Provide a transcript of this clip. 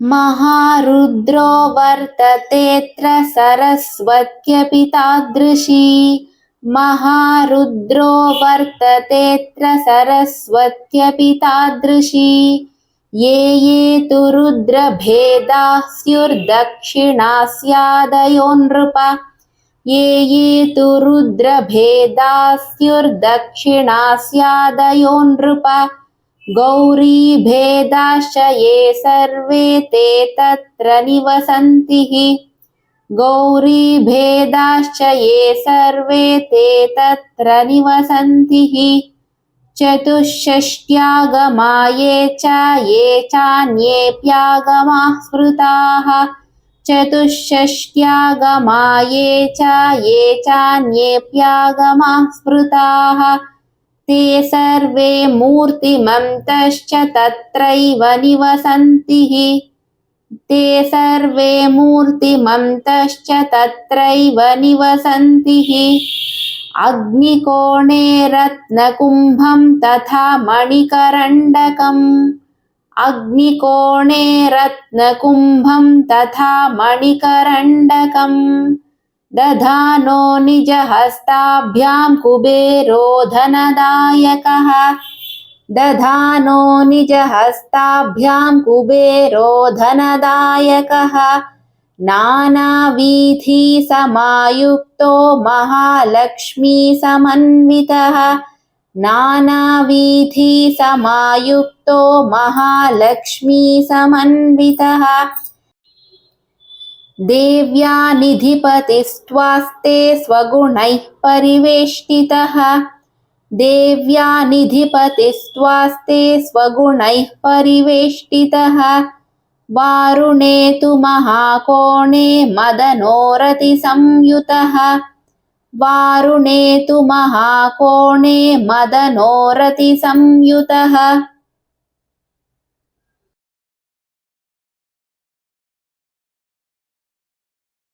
महारुद्रो वर्ततेऽत्र सरस्वत्यपि तादृशी महारुद्रो वर्ततेऽत्र सरस्वत्यपि तादृशी ये ये तु रुद्रभेदाः स्युर्दक्षिणा स्यादयो नृप ये ये तु रुद्रभेदाः स्युर्दक्षिणा स्यादयो नृप गौरीभेदाश्च ये सर्वे ते तत्र निवसन्ति गौरीभेदाश्च ये सर्वे ते तत्र निवसन्ति चतुष्षष्ट्यागमा ये च ये चान्येऽप्यागमाः स्मृताः। चतुष्षष्ट्यागमा ये च ये चान्येऽप्यागमाः स्मृताः ते सर्वे मूर्तिमन्तश्च तत्रैव निवसन्ति हि ते सर्वे मूर्तिमन्तश्च तत्रैव निवसन्ति हि अग्निकोणे रत्नकुम्भं तथा मणिकरण्डकम् अग्निकोणे रत्नकुम्भं तथा मणिकरण्डकम् दधानो निजहस्ताभ्यां कुबेरो धनदायकः दधानो निजहस्ताभ्यां कुबेरो धनदायकः नानावीथीसमायुक्तो महालक्ष्मीसमन्वितः नानावीथीसमायुक्तो महालक्ष्मीसमन्वितः देव्या निधिपतिस्त्वास्ते स्वगुणैः परिवेष्टितः। देव्या निधिपतिस्त्वास्ते स्वगुणैः परिवेष्टितः। वारुणे तु महाकोणे मदनोरतिसंयुतः। वारुणे तु महाकोणे मदनोरतिसंयुतः